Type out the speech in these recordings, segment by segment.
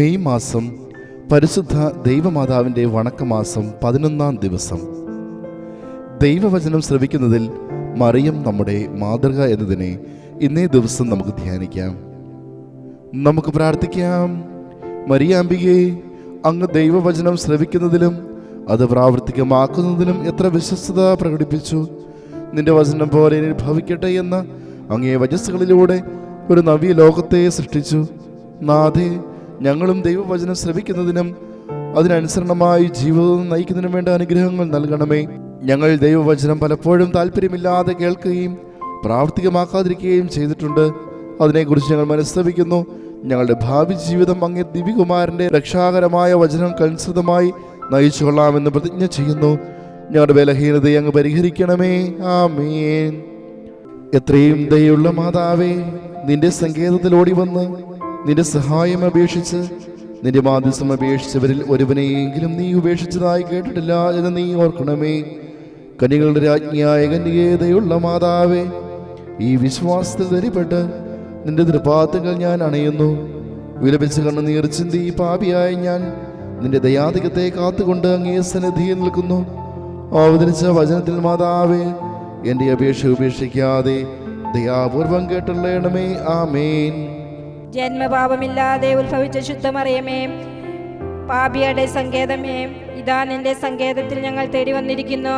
May മാസം പരിശുദ്ധ ദൈവമാതാവിന്റെ വണക്കമാസം പതിനൊന്നാം ദിവസം. ദൈവവചനം ശ്രവിക്കുന്നതിൽ മറിയം നമ്മുടെ മാതൃക എന്നതിനെ ഇന്നേ ദിവസം നമുക്ക് ധ്യാനിക്കാം. നമുക്ക് പ്രാർത്ഥിക്കാം. മറിയാമ്പികയെ അങ്ങ് ദൈവവചനം ശ്രവിക്കുന്നതിലും അത് പ്രാവർത്തികമാക്കുന്നതിലും എത്ര വിശ്വസ്തത പ്രകടിപ്പിച്ചു. നിന്റെ വചനം പോലെ ഭവിക്കട്ടെ എന്ന അങ്ങേ വചസ്സുകളിലൂടെ ഒരു നവീ ലോകത്തെ സൃഷ്ടിച്ചു. നാഥേ ഞങ്ങളും ദൈവവചനം ശ്രവിക്കുന്നതിനും അതിനനുസരണമായി ജീവിതം നയിക്കുന്നതിനും വേണ്ട അനുഗ്രഹങ്ങൾ നൽകണമേ. ഞങ്ങൾ ദൈവവചനം പലപ്പോഴും താല്പര്യമില്ലാതെ കേൾക്കുകയും പ്രാവർത്തികമാക്കാതിരിക്കുകയും ചെയ്തിട്ടുണ്ട്. അതിനെക്കുറിച്ച് ഞങ്ങൾ മനസ്തപിക്കുന്നു ഞങ്ങളുടെ ഭാവി ജീവിതം അങ്ങേ ദിവികുമാരന്റെ രക്ഷാകരമായ വചനങ്ങൾക്കനുസൃതമായി നയിച്ചു കൊള്ളാമെന്ന് പ്രതിജ്ഞ ചെയ്യുന്നു. ഞങ്ങളുടെ ബലഹീനതയെ അങ്ങ് പരിഹരിക്കണമേ. ആമേൻ. എത്രയും ദയുള്ള മാതാവേ നിന്റെ സങ്കേതത്തിൽ ഓടി വന്ന് നിന്റെ സഹായം അപേക്ഷിച്ച് നിന്റെ മാധ്യസം അപേക്ഷിച്ചവരിൽ ഒരുവനെയെങ്കിലും നീ ഉപേക്ഷിച്ചതായി കേട്ടിട്ടില്ല എന്ന് നീ ഓർക്കണമേ. കനികളുടെ രാജ്ഞിയായ കന്യകേതയുള്ള മാതാവേ ഈ വിശ്വാസത്തിൽ ധരിപ്പെട്ട് നിന്റെ ദൃപാത്തുകൾ ഞാൻ അണയുന്നു. വിലപിച്ച് കണ്ണുനീർ ചിന്തി പാപിയായ ഞാൻ നിന്റെ ദയാധികത്തെ കാത്തുകൊണ്ട് അങ്ങേ സന്നിധിയിൽ നിൽക്കുന്നു. അവതരിച്ച വചനത്തിൽ മാതാവേ എന്റെ അപേക്ഷ ഉപേക്ഷിക്കാതെ ദയാപൂർവം കേട്ടുള്ളണമേ ആമേൻ. ജന്മപാപമില്ലാതെ ഉത്ഭവിച്ച ശുദ്ധമറിയമേ പാപിയുടെ സങ്കേതമേ ഇതാ നിന്റെ സങ്കേതത്തിൽ ഞങ്ങൾ തേടി വന്നിരിക്കുന്നു.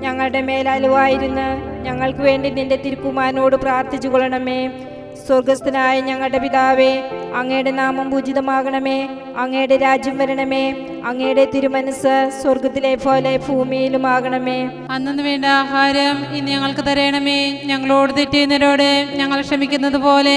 ഞങ്ങളുടെ മേലലുവായിരുന്ന് ഞങ്ങൾക്ക് വേണ്ടി നിന്റെ തിരുക്കുമാനോട് പ്രാർത്ഥിച്ചു കൊള്ളണമേ. സ്വർഗസ്ഥനായ ഞങ്ങളുടെ പിതാവേ അങ്ങയുടെ നാമം പൂജിതമാകണമേ. അങ്ങയുടെ രാജ്യം വരണമേ. അങ്ങയുടെ തിരുമനസ് സ്വർഗത്തിലെ പോലെ ഭൂമിയിലും ആകണമേ അന്നു വേണ്ട ആഹാരം ഇനി ഞങ്ങൾക്ക് തരണമേ. ഞങ്ങളോട് തെറ്റുന്നവരോട് ഞങ്ങൾ ക്ഷമിക്കുന്നത് പോലെ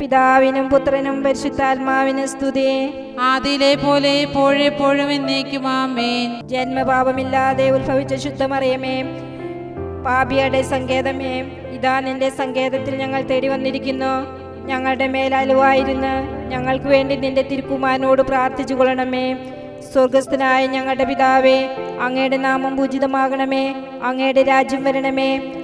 പിതാവിനും പുത്രനും പരിശുദ്ധാത്മാവിന് സ്തുതി. ആദിയിലെ പോലെ എപ്പോഴെപ്പോഴും എന്നേക്കും ആമേൻ. ജന്മപാപമില്ലാതെ ഉത്ഭവിച്ച ശുദ്ധമറിയമേ പാപിയുടെ സങ്കേതമേ ഇതാ നിന്റെ സങ്കേതത്തിൽ ഞങ്ങൾ തേടി വന്നിരിക്കുന്നു. ഞങ്ങളുടെ മേലാലുവായിരുന്നു ഞങ്ങൾക്ക് വേണ്ടി നിന്റെ തിരുക്കുമാരനോട് പ്രാർത്ഥിച്ചു കൊള്ളണമേ സ്വർഗസ്ഥനായ ഞങ്ങളുടെ പിതാവേ അങ്ങയുടെ നാമം പൂജിതമാകണമേ അങ്ങയുടെ രാജ്യം വരണമേ.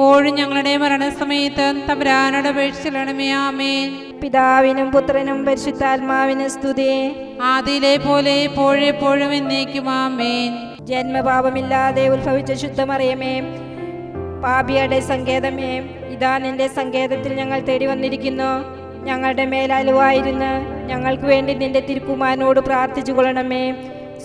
പോഴും ഞങ്ങളുടെ മരണസമയത്ത് തമ്പുരാനോട് അപേക്ഷിച്ചിടണമേ ആമേൻ. പിതാവിനും പുത്രനും പരിശുദ്ധാത്മാവിനും സ്തുതി. ആദിയിലെ പോലെ എപ്പോഴെപ്പോഴും എന്നേക്കും ആമേൻ. ജന്മപാപമില്ലാതെ ഉത്ഭവിച്ച ശുദ്ധമറിയമേ പാപിയുടെ സങ്കേതമേ ഇതാ നിന്റെ സങ്കേതത്തിൽ ഞങ്ങൾ തേടി വന്നിരിക്കുന്നു. ഞങ്ങളുടെ മേലലുവായിരുന്ന് ഞങ്ങൾക്ക് വേണ്ടി നിന്റെ തിരുക്കുമാരനോട് പ്രാർത്ഥിച്ചു കൊള്ളണമേ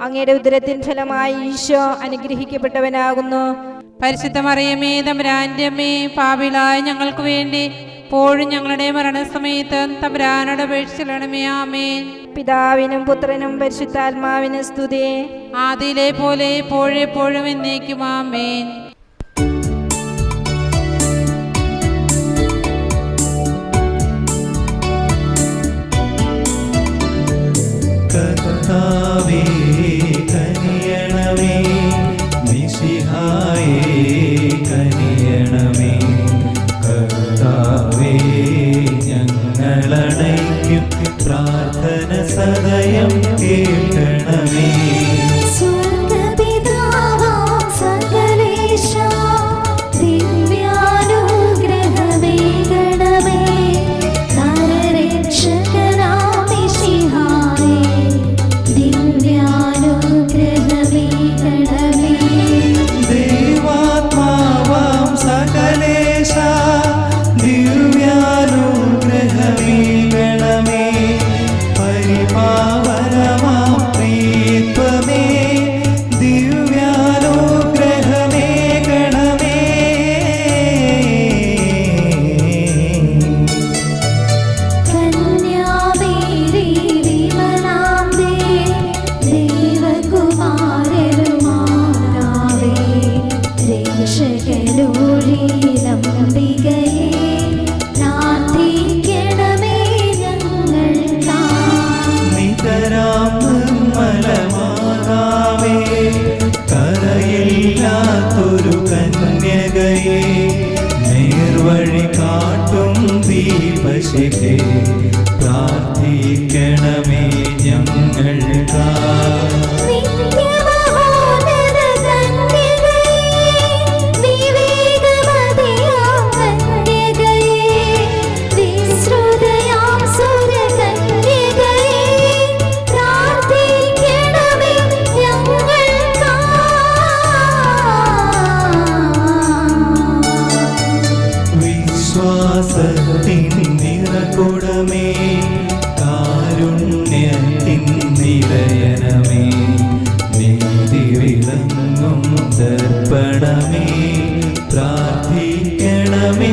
അങ്ങയുടെ ഉദരത്തിൻ ഫലമായി ഈശോ അനുഗ്രഹിക്കപ്പെട്ടവനാകുന്നു. പരിശുദ്ധ മറിയമേ തമ്പുരാന്റെ അമ്മേ പാപിളായ ഞങ്ങൾക്ക് വേണ്ടി പോഴും ഞങ്ങളുടെ മരണസമയത്ത് തമ്പുരാനോട് അപേക്ഷിച്ചിടണമേ ആമേൻ. പിതാവിനും പുത്രനും പരിശുദ്ധാത്മാവിനും സ്തുതി ആദിയിലെ പോലെ എപ്പോഴെപ്പോഴും എന്നേക്കും ആമേൻ. സദയം കേൾക്കണമേ സന്തർപ്പണമേ പ്രാർത്ഥിക്കണമേ.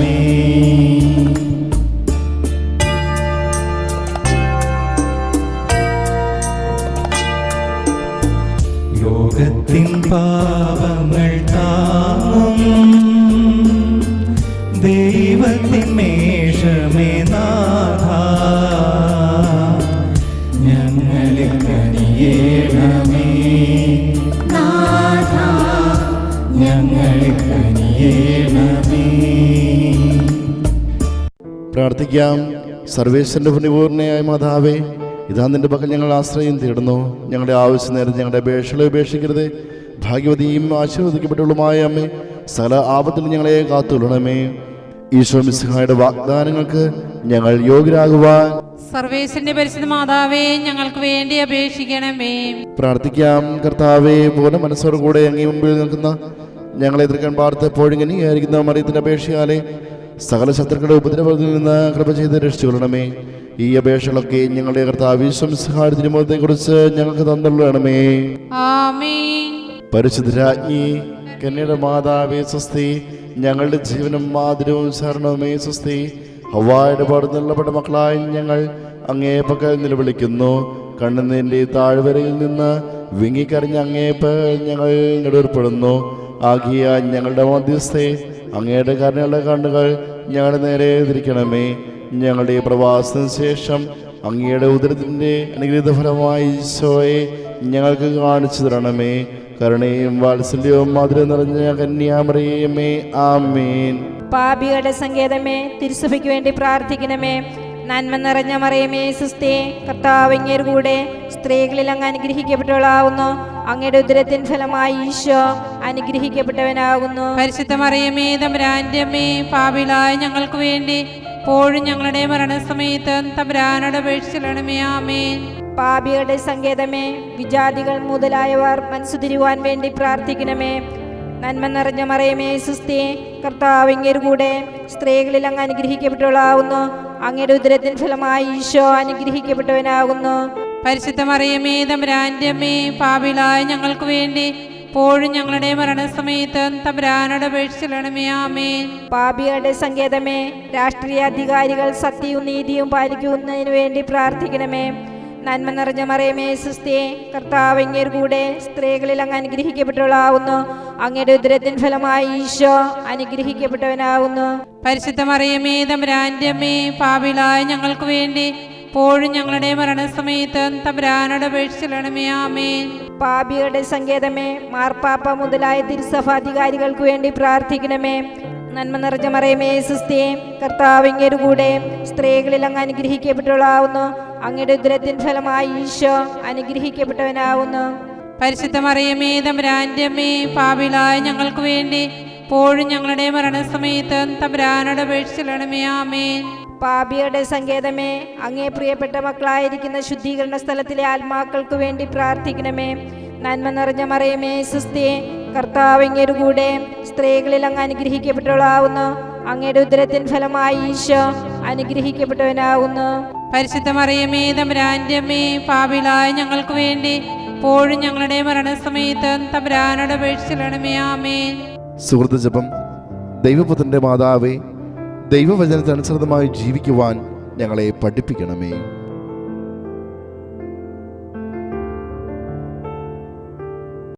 പാപങ്ങൾ താങ്ങും. ദൈവത്തിൻ മേഷമേ നാഥ. ഞങ്ങളെ കനിയേണമേ. നാഥ. ഞങ്ങളെ കനിയേണമേ. പ്രാർത്ഥിക്കാം. സർവേശ്വരന്റെ ഭൂപൂർണയായ മാതാവേ ഇതാ നിന്റെ പക്കൽ ഞങ്ങൾ ആശ്രയം തേടുന്നു. ഞങ്ങളുടെ ആവശ്യം നേരം ഞങ്ങളുടെ അപേക്ഷകളെ ഉപേക്ഷിക്കരുത്. ഭാഗ്യവതിയും ആശീർവദിക്കപ്പെട്ടുള്ളതുമായ അമ്മേ സകല ആപത്തിൽ ഞങ്ങളെ കാത്തുകൊള്ളണമേ. ഈശോ മിസ്ഹായുടെ വാഗ്ദാനങ്ങൾക്ക് ഞങ്ങൾ യോഗ്യരാകുവാൻ സർവേശ്വരന്റെ പരിശുദ്ധ മാതാവേ ഞങ്ങൾക്ക് വേണ്ടി അപേക്ഷിക്കണമേ. പ്രാർത്ഥിക്കാം. കർത്താവേ പൂർണ മനസ്സോടു കൂടെ അങ്ങേ മുമ്പിൽ നിൽക്കുന്ന ഞങ്ങളെ എതിർക്കാൻ പാർത്ത് ഇങ്ങനെയായിരിക്കുന്ന മറിയത്തിന്റെ അപേക്ഷയാലെ സകല ശത്രുക്കളുടെ ഉപദ്രവത്തിൽ നിന്ന് കൃപ ചെയ്ത് രക്ഷിച്ചുകൊള്ളണമേ. ഈ അപേക്ഷകളൊക്കെ ഞങ്ങളുടെ കർത്താവ് വിശ്വംസഹാരത്തിനുമത്തെ കുറിച്ച് ഞങ്ങൾക്ക് തന്നുള്ളണമേ ആമേൻ. പരിശുദ്ധരാജ്ഞി കന്യയുടെ മാതാവേ സ്വസ്തി ഞങ്ങളുടെ ജീവനും മാതിരവും ശരണവുമേ സ്വസ്തി. ഹവായുടെ പാട് നിലപെട്ട മക്കളായ ഞങ്ങൾ അങ്ങേ പക്കൽ നിലവിളിക്കുന്നു. കണ്ണുനീരിന്റെ താഴ്വരയിൽ നിന്ന് വിങ്ങിക്കറിഞ്ഞ അങ്ങേപ്പൽ ഞങ്ങൾ നെടുവർപ്പെടുന്നു ആകിയ ഞങ്ങളുടെ മധ്യസ്ഥെ അങ്ങയുടെ കരുണയുള്ള കണ്ണുകൾ ഞങ്ങളുടെ നേരെ തിരിക്കണമേ ഞങ്ങളുടെ പ്രവാസത്തിന് ശേഷം അങ്ങയുടെ ഉദരത്തിന്റെ അനുഗ്രഹീത ഫലമായി ഈശോയെ ഞങ്ങൾക്ക് കാണിച്ചു തരണമേ. കരുണയും വാത്സല്യവും മധുരം നിറഞ്ഞ കന്യാമറിയമേ ആമീൻ. പാപികളുടെ സങ്കേതമേ തിരുസഭയ്ക്ക് വേണ്ടി പ്രാർത്ഥിക്കണമേ. നന്മ നിറഞ്ഞ മറിയമേ സുസ്ഥേ കർത്താവിങ്ങേരു കൂടെ സ്ത്രീകളിൽ അങ്ങ് അനുഗ്രഹിക്കപ്പെട്ടവളാവുന്നു. അങ്ങയുടെ ഉദരത്തിൻ ഫലമായി ഈശോ അനുഗ്രഹിക്കപ്പെട്ടവനാകുന്നു പരിശുദ്ധ മറിയമേ തമ്പുരാന്റെ അമ്മേ പാപിലായ ഞങ്ങൾക്ക് വേണ്ടി പോഴും ഞങ്ങളുടെ മരണസമയത്ത് തമ്പുരാനോട് അപേക്ഷിച്ചിടണമേ ആമേൻ. പാപികളുടെ സങ്കേതമേ വിജാതികൾ മുതലായവർ മനസ്സുതിരുവാൻ വേണ്ടി പ്രാർത്ഥിക്കണമേ. നന്മ നിറഞ്ഞ മറയമേ സുസ്ഥി കർത്താവ് കൂടെ സ്ത്രീകളിൽ അങ്ങ് അനുഗ്രഹിക്കപ്പെട്ടവളാവുന്നു അങ്ങയുടെ ഉദരത്തിൻ ഫലമായി ഈശോ അനുഗ്രഹിക്കപ്പെട്ടവനാകുന്നു പരിശുദ്ധ മറിയമേ തമ്പുരാന്റെ അമ്മേ പാപിലായ ഞങ്ങൾക്ക് വേണ്ടി പോഴും ഞങ്ങളുടെ മരണസമയത്ത് തമ്പുരാനോട് അപേക്ഷിച്ചിടണമേ. ആമേ പാപികളുടെ സങ്കേതമേ രാഷ്ട്രീയ അധികാരികൾ സത്യവും നീതിയും പാലിക്കുന്നതിന് വേണ്ടി പ്രാർത്ഥിക്കണമേ. നന്മ നിറഞ്ഞ മറിയമേ സുസ്ഥേ കർത്താവ് അങ്ങേർ കൂടെ സ്ത്രീകളിൽ അങ്ങ് അനുഗ്രഹിക്കപ്പെട്ടവളാവുന്നു അങ്ങയുടെ ഉദരത്തിൻ ഫലമായി ഈശോ അനുഗ്രഹിക്കപ്പെട്ടവനാവുന്നു. പരിശുദ്ധ മറിയമേ തമ്പുരാന്റെ അമ്മേ പാപിലായ ഞങ്ങൾക്ക് വേണ്ടി പോഴും ഞങ്ങളുടെ മരണസമയത്ത് തമ്പുരാനോട് അപേക്ഷിച്ചിടണമേ ആമേൻ. പാപികളുടെ സങ്കേതമേ മാർപ്പാപ്പ മുതലായ തിരുസഭാധികാരികൾക്ക് വേണ്ടി പ്രാർത്ഥിക്കണമേ. നന്മ നിറഞ്ഞ മറിയമേ സുസ്ഥേ കർത്താവ് കൂടെ സ്ത്രീകളിൽ അങ്ങ് അനുഗ്രഹിക്കപ്പെട്ടവളാവുന്നു അങ്ങയുടെ ഉദരത്തിൻ ഫലമായി ഈശോ അനുഗ്രഹിക്കപ്പെട്ടവനാവുന്നു. പരിശുദ്ധ മറിയമേ തമ്പുരാന്റെ അമ്മേ പാപിലായ ഞങ്ങൾക്ക് വേണ്ടി പോഴും ഞങ്ങളുടെ മരണസമയത്ത് തമ്പുരാനോട് അപേക്ഷിച്ചിടണമേ ആമേ പാപിയുടെ സങ്കേതമേ അങ്ങേ പ്രിയപ്പെട്ട മക്കളായിരിക്കുന്ന ശുദ്ധീകരണ സ്ഥലത്തിലെ ആത്മാക്കൾക്ക് വേണ്ടി പ്രാർത്ഥിക്കണമേ. നന്മ നിറഞ്ഞ മറിയമേ സുസ്ഥിയെ കർത്താവിങ്ങയുടെ കൂടെ സ്ത്രീകളിൽ അങ്ങ് അനുഗ്രഹിക്കപ്പെട്ടവളാവുന്നു. അങ്ങയുടെ ഉദരത്തിൻ ഫലമായി ഈശോ അനുഗ്രഹിക്കപ്പെട്ടവനാവുന്നു. പരിശുദ്ധ മറിയമേ പാപിലായ ഞങ്ങൾക്ക് വേണ്ടി പോഴും ഞങ്ങളുടെ മരണസമയത്ത് തമ്പുരാനോട് അപേക്ഷിച്ചിടണമേ ആമേൻ. സുഹൃത്ത് ജപം ദൈവപുത്രന്റെ മാതാവേ ദൈവവചനത്തിനനുസൃതമായി ജീവിക്കുവാൻ ഞങ്ങളെ പഠിപ്പിക്കണമേ.